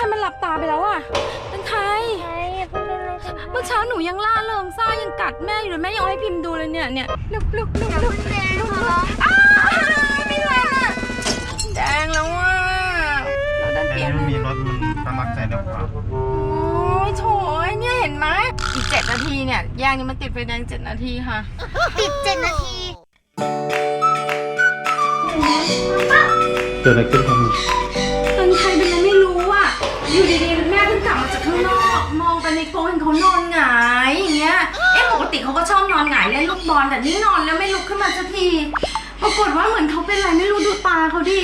ไทยมันหลับตาไปแล้วอะตังไทยใช่อย่าเพิ่งเป็นอะไรกันเมื่อเช้าหนูยังล่าเริงซ่ายังกัดแม่อยู่เลยแม่ยังเอาให้พิมพ์ดูเลยเนี่ยเนี่ยลุกลุกลุกลุกแรงขอร้องอ้าไม่แรงอะแดงแล้วอะเราดันเปลี่ยนไม่มีรถมันสมัครใจเร็วกว่าโอ้ยโถยเนี่ยเห็นไหมอีกเจ็ดนาทีเนี่ยแยกนี้มันติดไฟแดงเจ็ดนาทีค่ะ ติดเจ็ดนาทีเกิดอะไรขึ้นครับ อยู่ดีๆแม่เพิ่งกลับมาจากข้างนอก มองไปในโกนเขานอนหงายอย่างเงี้ย เอ๊ะปกติเขาก็ชอบนอนหงายเล่นลูกบอลแต่นี่นอนแล้วไม่ลุกขึ้นมาสักที ปรากฏว่าเหมือนเขาเป็นอะไรไม่รู้ดูตาเขาดิ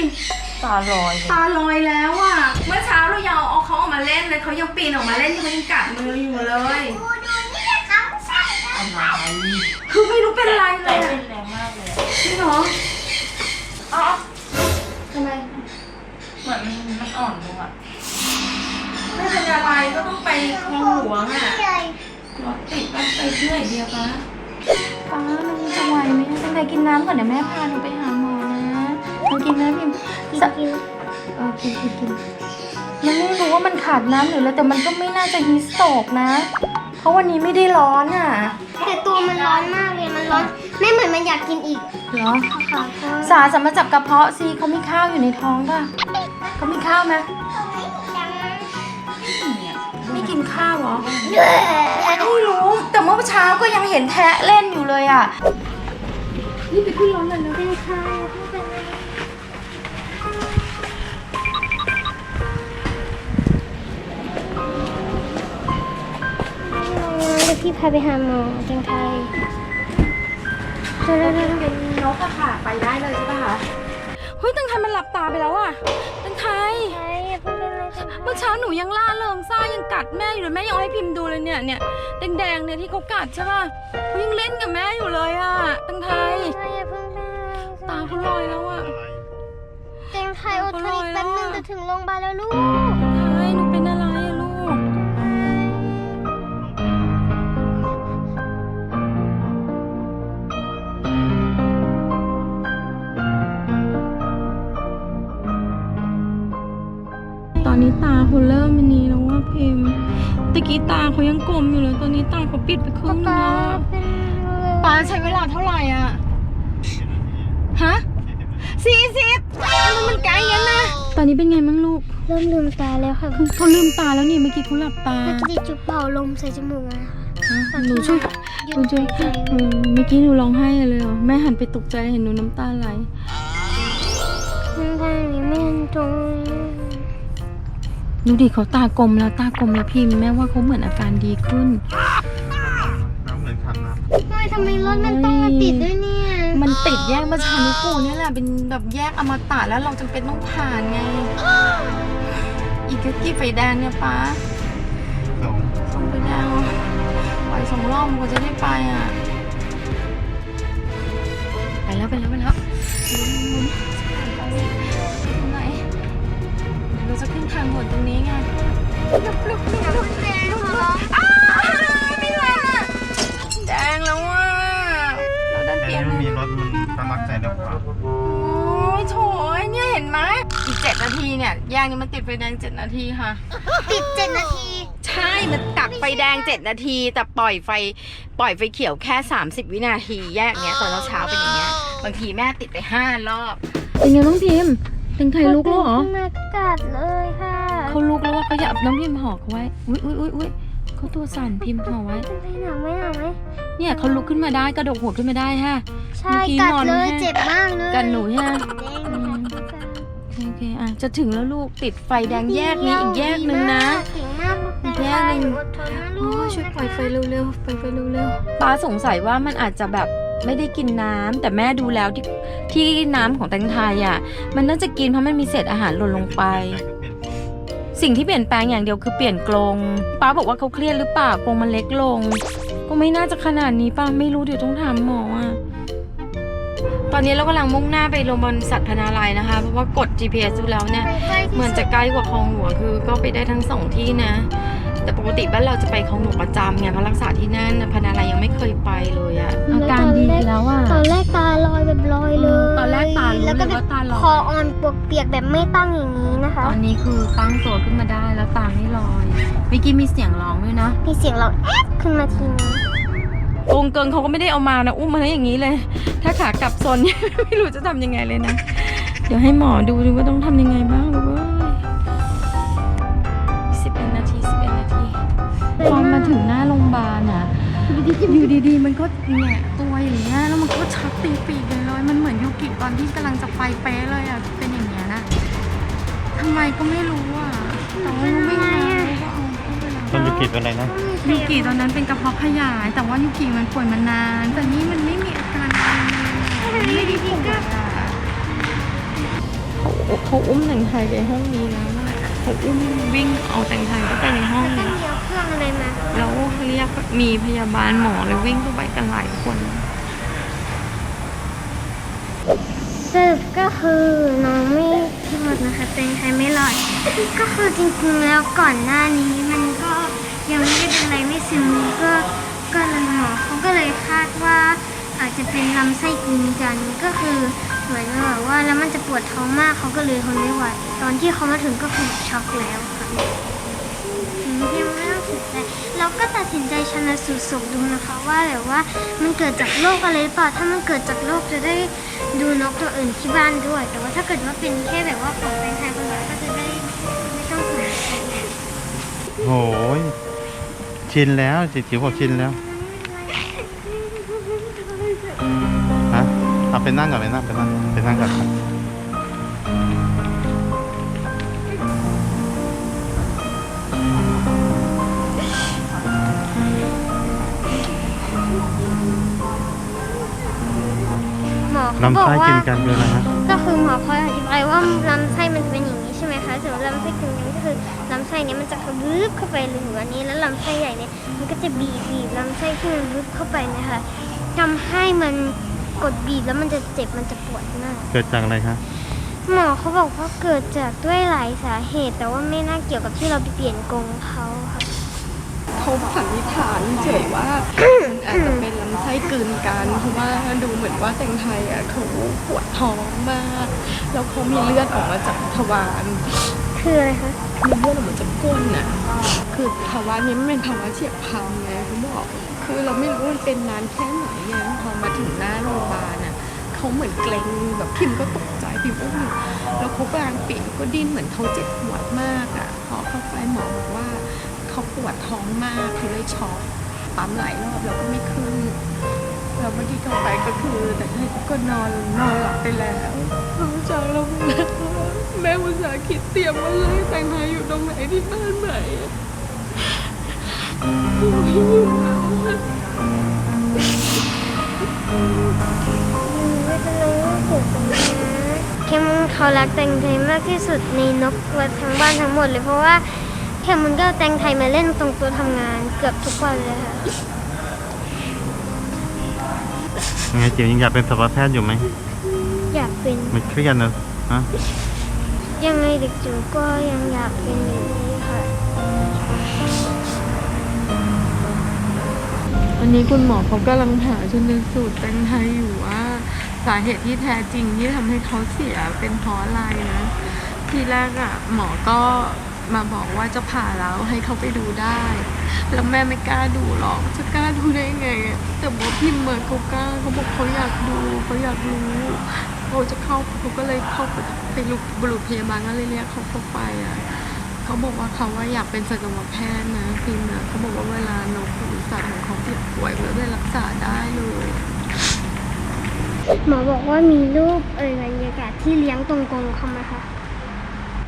ตาลอยตาลอยแล้วอะ เมื่อเช้าเรายังเอาเขาออกมาเล่นเลยเขายังปีนออกมาเล่นเขายังกัดมืออยู่เลยดูดูนี่ครับใช่อะไรคือไม่รู้เป็นอะไรเลแต่ยเล่อะนแรงมากเลยอะจริงเหรออ๋อทำไม เหมือนมันอ่อนลงอะ ไม่เป็นอะไรก็ต้องไปคลองหลวงอะรถติดก็ไปเที่ยวอยเดียวปะป้ามันจะไหวไหมจะไปกินน้ำก่อนเดี๋ยวแม่พาหนูไปหาหมอนะหนูกินน้ำพิมสะกินเออกินกินกินมันไม่รู้ว่ามันขาดน้ำหรืออะไรแต่มันก็ไม่น่าจะฮีสโตกนะ เพราะวันนี้ไม่ได้ร้อนอะ แต่ตัวมันร้อนมากเลยมันร้อนไม่เหมือนมันอยากกินอีกเหรอ สาสำมาจับกระเพาะสิเขามีข้าวอยู่ในท้องป่ะเขามีข้าวไหม ไม่กินข้าวเหรอไม่รู้ แต่เมื่อเช้าก็ยังเห็นแทะเล่นอยู่เลยอะนี่ไปขึ้นรถเลยนะเป็นข้าวไม่เป็นไรเดี๋ยวพี่พาไปหาหมอจังไทยเร็วๆๆเป็นนกอะค่ะ ไปได้เลยใช่ป่ะคะ เฮ้ยตังไทยมันหลับตาไปแล้วอะ เมื่อเช้าหนูยังล่าเริงซ่ายังกัดแม่อยู่เลยแม่ยังเอาให้พิมพ์ดูเลยเนี่ยเนี่ยแดงๆเนี่ยที่เขากัดใช่ป่ะเขายังเล่นกับแม่อยู่เลยอะตังไทยใช่อย่าเพิ่งเป็นอะไรตาเขาลอยแล้วอะอะไรจังไทยอดทนอีกแป๊บนึงจะถึงโรงพยาบาลแล้วลูก อนนี้ตาเขาเริ่มมันนี้แล้วว่าพิมพ์ตะกี้ตาเขายังกลมอยู่เลย ตอนนี้ตาเขาปิดไปครึ่งนึงแล้วอะเป็นอะไรป้าใช้เวลาเท่าไหร่อะ ฮะสี่สิบมันมันไกลกันนะ ตอนนี้เป็นไงมั่งลูก เริ่มลืมตาแล้วค่ะเขาลืมตาแล้วนี่เมื่อกี้เขาหลับตาเมื่อกี้จุบเป่าลมใส่จมูกอะฮะหนูช่วยหยุหนูดช่วยหายใจเออเมื่อกี้หนูร้องไห้เลยเหรอแม่หันไปตกใจเห็นหนูน้ำตาไหลน้ำตานี้ไม่ทันตรง ดูดิเขาตากลมแล้วตากลมแล้วพิมพ์แม่ว่าเขาเหมือนอาการดีขึ้น น้ำเหมือนขันน้ทำไมทำไมรถมันต้องมาติดด้วยเนี่ยมันติดแยกประชานุกูลเนี่ยแหละเป็นแบบแยกอมตะแล้วเราจำเป็นต้องผ่านไง อีกกี่ไฟแดงเนี่ยป้าำส่งส่งไฟแดงปล่อยสองรอบมันก็จะได้ไปอะ ไปแล้วไปแล้วไปแล้ว เราจะขึ้นทางด่วนตรงนี้ไงลุกลุกลุกลุกแรงขอร้องอ้าไม่แรงอะแดงแล้วอะเราดันเปลี่ยนไม่มีรถมันสมัครใจเร็วกว่าโอ้ยโถยเนี่ยเห็นไหมอีกเจ็ดนาทีเนี่ยแยกนี้มันติดไฟแดงเจ็ดนาทีค่ะ ติดเจ็ดนาที ใช่มันตักไฟแดง7นาที แต่ปล่อยไฟปล่อยไฟเขียวแค่ 30 วินาทีแยกเนี้ยตอนเช้าๆเป็นอย่างเงี้ยบางทีแม่ติดไป5รอบเป็นไงน้องพิมพ์ ถึงไทยลุกแล้วเหรอขึ้นมากัดเลยค่ะเขาลุกแล้วว่าเขาอยากน้องพิมพ์ห่อเขาไว้ อุ้ยอุ้ยอุ้ยอุ้ยเขาตัวสั่นพิมพ์ห่อไว้ ไม่หนาวไหมหนาวไหมเนี่ยเขาลุกขึ้นมาได้กระโดดหัวขึ้นมาได้ฮะใช่เมื่อกี้กัดนอนเลยแค่เจ็บมากเลยกันหนูใช่ไหมแดงอืมโอเคอะจะถึงแล้วลูกติดไฟแดงแยกนี้อีกแยกหนึ่งนะเก่งมากลูกอีกแยกหนึ่งอดทนนะลูโอ้กยช่วยปล่อยไฟเร็วๆปล่อยไฟเร็วๆป้าสงสัยว่ามันอาจจะแบบ ไม่ได้กินน้ำแต่แม่ดูแล้วที่ที่น้ำของแตงไทยอะ มันน่าจะกินเพราะมันมีเศษอาหารหล่นลงไป สิ่งที่เปลี่ยนแปลงอย่างเดียวคือเปลี่ยนกรงป้าบอกว่าเขาเครียดหรือเปล่ากรงมันเล็กลง ก็ไม่น่าจะขนาดนี้ป้าไม่รู้เดี๋ยวต้องถามหมออะตอนนี้เรากำลังมุ่งหน้าไปโรงพยาบาลสัตว์พนาลัยนะคะ เพราะว่ากด GPS ดูแล้วเนี่ยเหมือนจะใกล้กว่าคลองหัวคือก็ไปได้ทั้งสองที่นะ แต่ปกติบ้านเราจะไปคลองหลวงประจำไงเพราะรักษาที่นั่นน่ะพนาลายยังไม่เคยไปเลยอะอาการดีแล้วอะตอนแรกตาลอยแบบลอยเลย ตอนแรกตารู้แล้วก็เลยแบบว่าตาลอยคออ่อนปวกเปียกแบบไม่ตั้งอย่างนี้นะคะ ตอนนี้คือตั้งตัวขึ้นมาได้แล้วตาไม่ลอยเมื่อกี้มีเสียงร้องด้วยนะ มีเสียงร้องแอ๊บขึ้นมาทีนึงองค์เกิงเขาก็ไม่ได้เอามานะอุ้มมาได้อย่างนี้เลย ถ้าขากลับซนไม่รู้จะทำยังไงเลยนะ เดี๋ยวให้หมอดูดูว่าต้องทำยังไงบ้างลูกเพอมาถึงหน้าโรงพยาบาลน่ะอยู่ดีๆ มันก็แหงะตัวอย่างเงี้ยแล้วมันก็ชักตีปีกเลยเลยมันเหมือนยูกิตอนที่กำลังจะไปเป๊ะเลยอะเป็นอย่างเงี้ยนะทำไมก็ไม่รู้อะแต่ว่ารู้ไม่ไงอะก็เอาเข้าไปแล้วต้นยุกิเป็นอะไรนะยูกิตอนนั้นเป็นกระเพาะขยาย แต่ว่ายูกิมันป่วยมานาน แต่นี่มันไม่มีอาการอะไรเลยไม่ได้ป่วยอะเขาเขาอุ้มแต่งไทยไปห้องนี้แล้วอะเขาอุ้มวิ่งเอาแต่งไทยเข้าไปในห้อง ก็เนี่ยมีเอาเครื่องอะไรมาแล้วเรียกมีพยาบาลหมอเลยวิ่งเข้าไปกันหลายคนสรุปก็คือน้องไม่รอดนะคะ เป็นใครไม่รอด ก็คือจริงๆแล้วก่อนหน้านี้มันก็ยังไม่ได้เป็นอะไรไม่ซึมก็ก็เลยหมอเขาก็เลยคาดว่าอาจจะเป็นลำไส้กินกันก็คือเหมือนแบบว่าแล้วมันจะปวดท้องมากเขาก็เลยทนไม่ไหวตอนที่เขามาถึงก็คือช็อกแล้วค่ะอืมยังไม่ ต้องเสียใจเราก็ตัดสินใจชันสูตรศพดูนะคะ ว่าแบบว่ามันเกิดจากโรคอะไรหรือเปล่าถ้ามันเกิดจากโรคจะได้ดูนกตัวอื่นที่บ้านด้วย แต่ว่าถ้าเกิดว่าเป็นแค่แบบว่าของเป็นไทยคนเดียวก็จะได้ไม่ต้องห่วงโอ้ยชินแล้วจิ๋วบอกชินแล้วฮะเอาไปนั่งก่อนไปนั่งไปนั่งไปนั่งก่อน ลำไส้ว่ากินกันคืออะไรฮะก็คือหมอเขาอธิบายว่าลำไส้มันเป็นอย่างนี้ใช่ไหมคะส่วนลำไส้กึ่งนี้ก็คือลำไส้เนี้ยมันจะวืบเข้าไปหรืออันนี้ แล้วลำไส้ใหญ่เนี่ยมันก็จะบีบบีบลำไส้ที่มันวืบเข้าไปเนะคะทำให้มันกดบีบแล้วมันจะเจ็บมันจะปวดมากเกิดจากอะไรคะหมอเขาบอกว่าเกิดจากด้วยหลายสาเหตุ แต่ว่าไม่น่าเกี่ยวกับที่เราไปเปลี่ยนกรงเขาค่ะ เขาสันนิษฐานเฉยว่าอาจจะเป็นลำไส้กลืนกันเพราะว่าดูเหมือนว่าแตงไทยอะเขาปวดท้องมาก แล้วเขามีเลือดออกมาจากทวารคืออะไรคะมีเลือดออกมาจากก้นน่ะคือภาวะนี้มันเป็นภาวะเฉียบพลันไงเขาบอกคือเราไม่รู้ว่ามันเป็นนานแค่ไหนไงพอมาถึงหน้าโรงพยาบาลน่ะเขาเหมือนเกรงแบบพิมก็ตกใจพิมอุ้มแล้วเขากลางปีกก็ดิ้นเหมือนเขาเจ็บปวดมากอะพอเข้าไปหมอบอกว่า เขาปวดท้องมากเขาเลยช็อกปั๊มหลายรอบแล้วก็ไม่ขึ้นเราเมื่อกี้เข้าไปก็คือแต่ให้ก็นอนนอนหลับไปแล้วเขาจากเราไปแล้วแม่อุตส่าห์คิดเตรียมมาเลยแต่งไทยอยู่ตรงไหนที่บ้านไหนไม่อยู่แล้วอะไม่เป็นไรไม่เสียใจนะแคมเขารักแตงไทยมากที่สุดในนกวัดทั้งบ้านทั้งหมดเลยเพราะว่า แคมมันก็เอาแตงไทยมาเล่นตรงตัวทำงานเกือบทุกวันเลยค่ะยังไงจิ๋วยังอยากเป็นสัตวแพทย์อยู่ไหมอยากเป็นไม่เครียดนะฮะยังไงเด็กจิ๋วก็ยังอยากเป็นอยู่ดีค่ะ วันนี้คุณหมอเขากำลังหาชนสูตรแตงไทยอยู่ว่า สาเหตุที่แท้จริงที่ทำให้เขาเสียเป็นเพราะอะไรนะ ทีแรกอะหมอก็ มาบอกว่าจะผ่าแล้วให้เขาไปดูได้ แล้วแม่ไม่กล้าดูหรอก จะกล้าดูได้ไง แต่บอกพิมเหมือนเขากล้าเขาบอกเขาอยากดูเขาอยากรู้เขาจะเข้าเขาก็เลยเข้าไปไปลุกบุรุษพยาบาลก็เลยเรียกเขาเข้าไปอะเขาบอกว่าเขาว่าอยากเป็นสัตวแพทย์นะพิมพ์นะเขาบอกว่าเวลานกหรือสัตว์ของเขาเจ็บป่วยเขาได้รักษาได้เลยหมอบอกว่ามีรูปเอ่ยบรรยากาศที่เลี้ยงตรงกรงเขาไหมคะ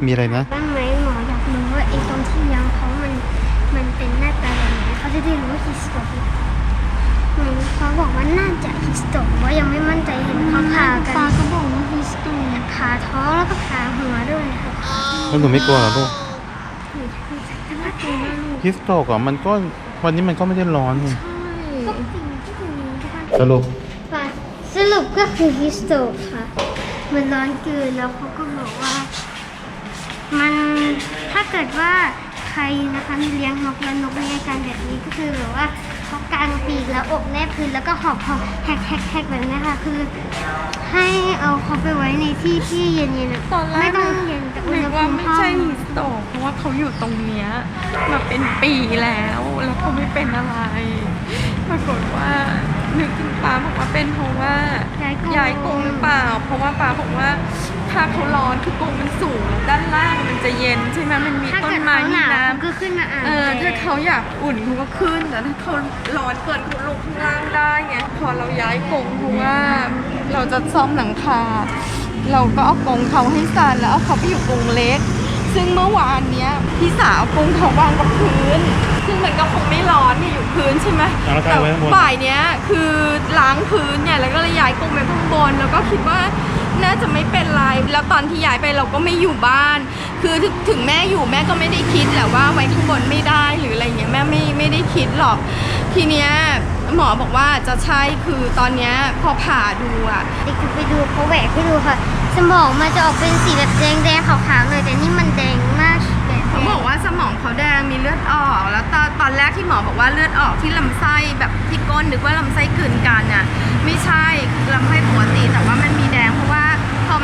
มีอะไรนะบ้างไหมหมออยากรู้ว่าไอ้ตรงที่เลี้ยงเขามันมันเป็นหน้าตาแบบไหนเขาจะได้รู้ว่าฮิสโตกหรือเขาบอกว่าน่าจะฮิสโตกว่ายังไม่มั่นใจเห็นเขาผ่ากันปาก็บอกว่าฮิสโตขาท้องแล้วก็ขาหัวด้วยค่ะแล้วหนูไม่กลัวเหรอลูกแต่ว่าตัวน่าลูกฮิสโตกอะมันก็วันนี้มันก็ไม่ได้ร้อนนี่ก็จริงก็จริงนะคะสรุปค่ะสรุปก็คือฮิสโตกค่ะ มันร้อนเกินแล้วเขาก็บอกว่า มันถ้าเกิดว่าขรนะคะมีเลี้ยงนกแล้วนกมีอาการแบบนี้ก็คือแบบว่าเขากางปีกแล้วอกแนบพื้นแล้วก็หอบหอบแฮกแฮกแฮกแบบนี้ค่ะ คือ ให้เอาเขาไปไว้ในที่ที่เย็นๆอะตอนแรกไม่ต้องเย็นแต่อุณนึหกภูว่ามิไม่ห้องใช่ฮิสโตกเพราะว่าเขาอยู่ตรงเนี้ยมาเป็นปีแล้ว แล้วเขาไม่เป็นอะไรปรากฏว่านึกถึงป้าบอกว่าเป็นเพราะว่า ย้ายกรงย้ายกรงหรือเปล่า เพราะว่าป้าบอกว่า ถ้าเขาร้อนคือกรงมันสูง ด้านล่างมันจะเย็นใช่ไหมมันมีถ้าต้นเกิดไม้เขาหมีนาวน้เขาก็ขึ้นมาอ่านำเออถ้าเขาอยากอุ่นเขาก็ขึ้นแต่ถ้าเขาร้อนเกินเขาลงข้างล่างได้ไงพอเราย้ายกรงเพราะว่าเราจะซ่อมหลังคา เราก็เอากรงเขาให้ซันแล้วเอาเขาไปอยู่กรงเล็ก ซึ่งเมื่อวานเนี้ยพี่สาวกรงเขาวางกับพื้น ซึ่งมันก็คงไม่ร้อนเนี่ยอยู่พื้นใช่ไหมเอาแล้วก็แต่เอาไว้ข้างบน บ่ายเนี้ยคือล้างพื้นเนี่ยแล้วก็เลยย้ายกรงไปข้างบน แล้วก็คิดว่า น่าจะไม่เป็นไร แล้วตอนที่ย้ายไปเราก็ไม่อยู่บ้าน คือถึงถึงแม่อยู่แม่ก็ไม่ได้คิดแหละว่าไว้ข้างบนไม่ได้หรืออะไรเงี้ยแม่ไม่ไม่ได้คิดหรอก ทีเนี้ยหมอบอกว่าจะใช่คือตอนเนี้ยพอผ่าดูอะเด็กจะไปดูเขาแหวกให้ดูค่ะ สมองมันจะออกเป็นสีแบบแดงๆขาวๆหน่อยแต่นี่มันแดงมากแบบเขาบอกว่าสมองเขาแดงมีเลือดออก แล้วตอนตอนแรกที่หมอบอกว่าเลือดออกที่ลำไส้แบบที่ก้นนึกว่าลำไส้กลืนกันน่ะไม่ใช่ลำไส้ปกติแต่ว่ามันมีแด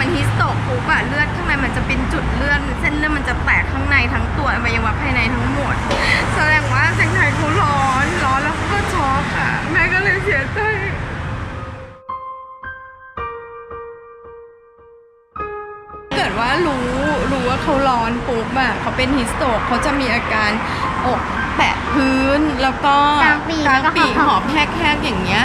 มันฮิสโตกปุ๊บอะเลือดข้างในมันจะเป็นจุดเลือดเส้นเลือดมันจะแตกข้างในทั้งตัวอวัยวะภายในทั้งหมด แสดงว่าแตงไทยเขาร้อนร้อนแล้วเขาก็ช็อกอะแม่ก็เลยเสียใจเกิดว่ารู้รู้ว่าเขาร้อนปุ๊บอะเขาเป็นฮิสโตกเขาจะมีอาการอกแตะพื้นแล้วก็กลางปีกกลางปีกแล้วก็หอบแหกๆอย่างเงี้ย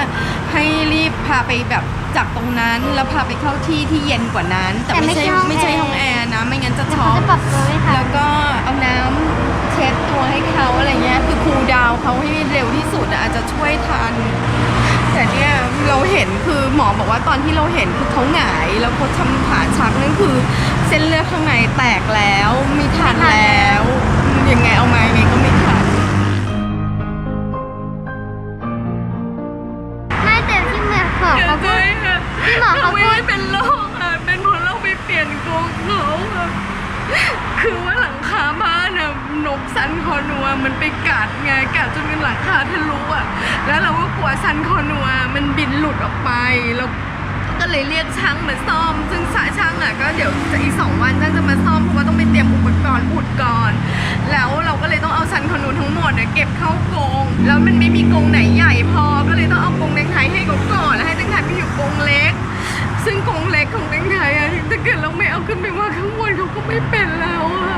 ให้รีบพาไปแบบ จากตรงนั้นแล้วพาไปเข้าที่ที่เย็นกว่านั้น แต่ไม่ใช่ไม่ใช่ห้องแอร์นะ ไม่งั้นจะแล้วช็เขาอกจะปรับตัวไม่ทัแล้นวก็เอาน้ำเช็ดตัวให้เขาอะไรเงี้ยคือคูลดาวน์เขาให้เร็วที่สุดอะอาจจะช่วยทัน แต่เนี่ยเราเห็นคือหมอบอกว่าตอนที่เราเห็นคือเขาหงาย แล้วเขาทำผ่าชักนั่นคือ เส้นเลือดข้างในแตกแล้วไม่ทันแล้วยังไงเอามายังไงก็ไม่ทัน เขาพูดพี่หมอเขาพูด ไม่ได้เป็นโรคค่ะ เป็นเพราะเราไปเปลี่ยนกรงเขาค่ะ คือว่าหลังคาบ้านน่ะนกสันคอนัวมันไปกัดไงกัดจนเป็นหลังคาทะลุอะ แล้วเราก็กลัวสันคอนัวมันบินหลุดออกไปแล้ว ก็เลยเรียกช่างมาซ่อม ซึ่งสายช่างอะก็เดี๋ยวจะอีกสองวันช่างจะมาซ่อมเพราะว่าต้องไปเตรียมอุปกรณ์อุดก่อน แล้วเราก็เลยต้องเอาซันคอนูนทั้งหมดเนี่ยเก็บเข้ากรงแล้วมันไม่มีกรงไหนใหญ่พอ ก็เลยต้องเอากรงเล็กไทยให้เขาก่อนแล้วให้แตงไทยไปอยู่กรงเล็ก ซึ่งกรงเล็กของแตงไทยอะถ้าเกิดเราไม่เอาขึ้นไปวางข้างบนเขาก็ไม่เป็นแล้วอะ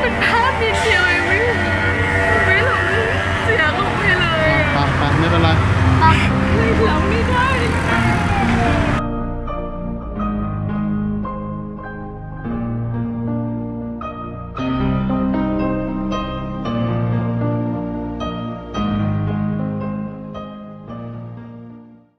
มันพลาดนิดเดียวเองไม่ไม่หรอกเสียเขาไปเลยอะไปไปไม่เป็นไรปรับเราไม่ได้